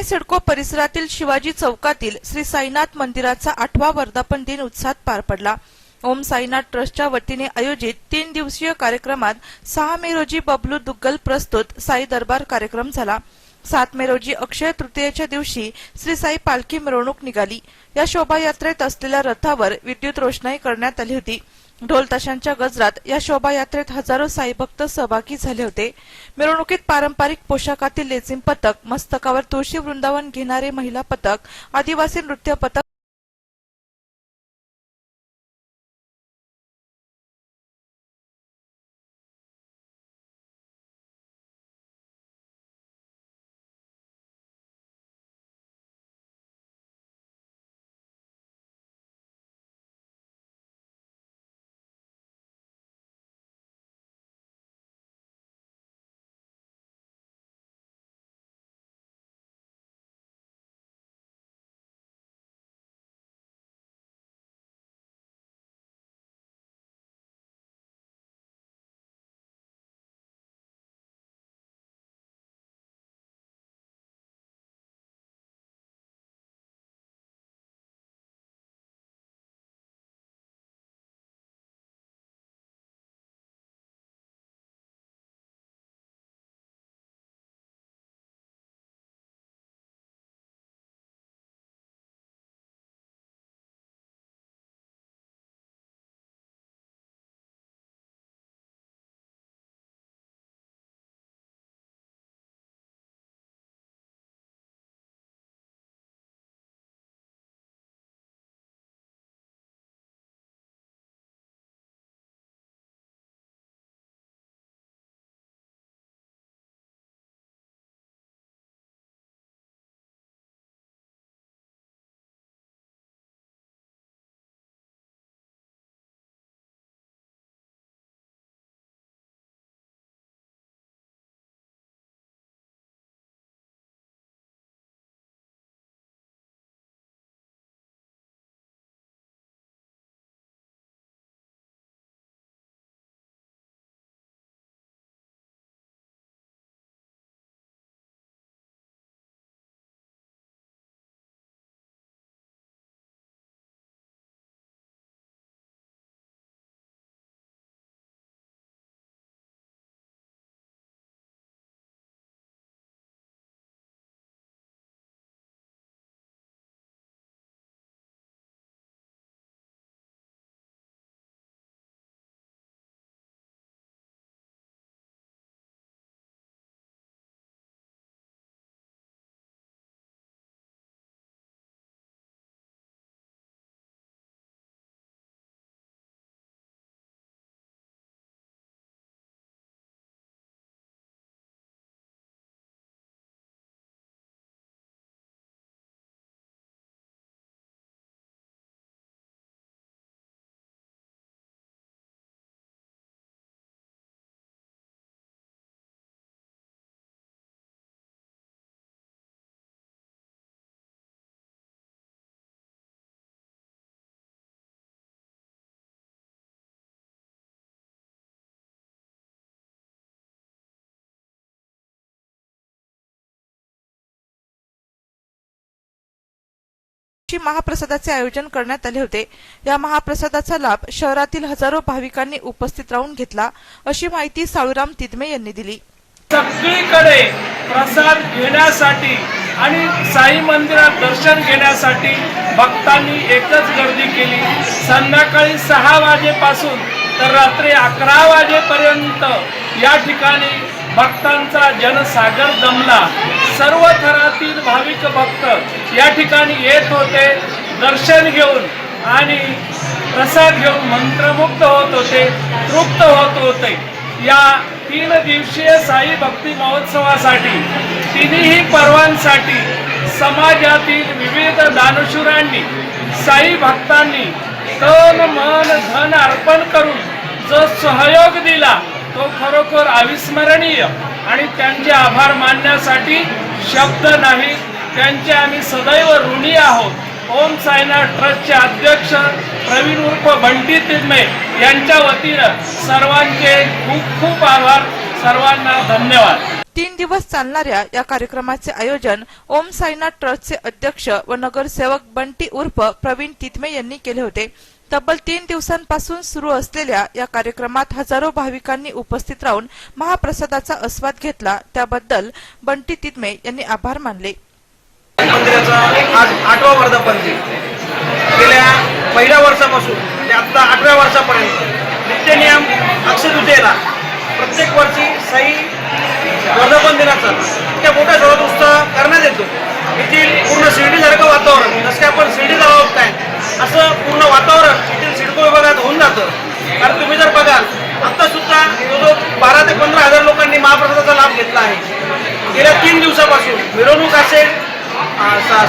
ठाणे सिडको परिसरातील शिवाजी चौकातील श्री साईनाथ मंदिराचा आठवा वर्धापन दिन उत्साहात पार पडला. ओम साईनाथ ट्रस्टच्या वतीने आयोजित तीन दिवसीय कार्यक्रमात सहा मे रोजी बबलू दुग्गल प्रस्तुत साई दरबार कार्यक्रम झाला. सात मे रोजी अक्षय तृतीयेच्या दिवशी श्री साई पालखी मिरवणूक निघाली. या शोभायात्रेत असलेल्या रथावर विद्युत रोषणाई करण्यात आली होती. ढोल ताशांच्या गजरात या शोभायात्रेत हजारो साई भक्त सहभागी झाले होते. मिरवणुकीत पारंपरिक पोशाखातील लेझिम पथक मस्तकावर तुळशी वृंदावन घेणारे महिला पथक आदिवासी नृत्य पथक ची महाप्रसादाचे आयोजन करण्यात आले होते. या महाप्रसादाचा लाभ शहरातील हजारो भाविकांनी उपस्थित राहून घेतला अशी माहिती साळूराम तिदमे यांनी दिली. सगळीकडे प्रसाद घेण्यासाठी आणि साई मंदिरात दर्शन घेण्यासाठी भक्तांनी एकच गर्दी केली. संध्याकाळी सहा वाजेपासून तर रात्री अकरा वाजेपर्यंत या ठिकाणी भक्तांचा जनसागर जमला सर्व थरातील भाविक भक्त या ठिकाणी येत होते दर्शन घेऊन आणि प्रसाद घेऊन मंत्रमुग्ध होत होते तृप्त होत होते. या तीन दिवसीय साई भक्ती महोत्सवासाठी तिन्ही पर्वांसाठी समाजातील विविध दानशूरांनी साई भक्तांनी तन मन धन अर्पण करून जो सहयोग दिला तो खरोखर अविस्मरणीय आणि त्यांचे आभार मानण्यासाठी शब्द नाही. त्यांचे आम्ही सदैव ऋणी आहोत. ओम साईनाथ ट्रस्टचे अध्यक्ष प्रवीण उर्फ बंटी तिरमे यांच्या वतीनं सर्वांचे खूप खूप आभार. सर्वांना धन्यवाद. तीन दिवस चालणाऱ्या या कार्यक्रमाचे आयोजन ओम साईनाथ ट्रस्टचे अध्यक्ष व नगरसेवक बंटी उर्फ प्रवीण तितमे यांनी केले होते. तब्बल तीन दिवसांपासून सुरू असलेल्या या कार्यक्रमात हजारो भाविकांनी उपस्थित राहून महाप्रसादाचा आस्वाद घेतला. त्याबद्दल बंटी तितमे यांनी आभार मानले. मंदिराचा आज आठवा वर्धापन दिन गेल्या पहिल्या वर्षापासून म्हणजे ते आत्ता आठव्या वर्षापर्यंत नित्यनियम अक्षय प्रत्येक वर्षी साई वर्धापन दिनाचा इतक्या मोठ्या जोरात उत्साह करण्यात येतो. येथील पूर्ण शिर्डीसारखं वातावरण जसं की आपण शिर्डीला आहोत काय असं पूर्ण वातावरण येथील सिडको विभागात होऊन जातं. कारण तुम्ही जर बघाल आत्ता सुद्धा जवळजवळ बारा ते पंधरा हजार लोकांनी महाप्रसादाचा लाभ घेतला आहे गेल्या तीन दिवसापासून मिरवणूक असेल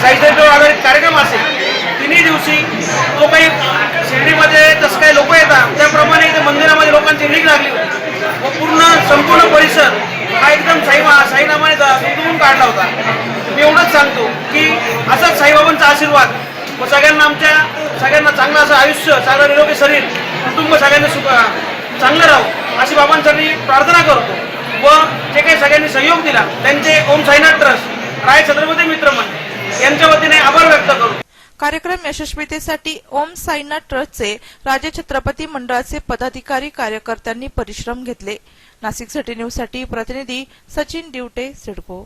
साहित्यावर आधारित कार्यक्रम असेल तिन्ही दिवशी जो काही शिर्डीमध्ये जसं काही लोक येतात सगळ्यांना चांगलं असं आयुष्य चांगलं निरोगी शरीर कुटुंब सगळ्यांना सुख चांगलं राहू अशी बाबांसाठी प्रार्थना करतो. व जे काही सगळ्यांनी सहयोग दिला त्यांचे ओम साईनाथ ट्रस्ट राय छत्रपती मित्रमन यांच्या वतीने आभार व्यक्त करू. कार्यक्रम यशस्वीतेसाठी ओम साईनाथ ट्रस्टचे राजे छत्रपती मंडळाचे पदाधिकारी कार्यकर्त्यांनी परिश्रम घेतले. नाशिक सिटी न्यूजसाठी प्रतिनिधी सचिन डिवटे सिडको.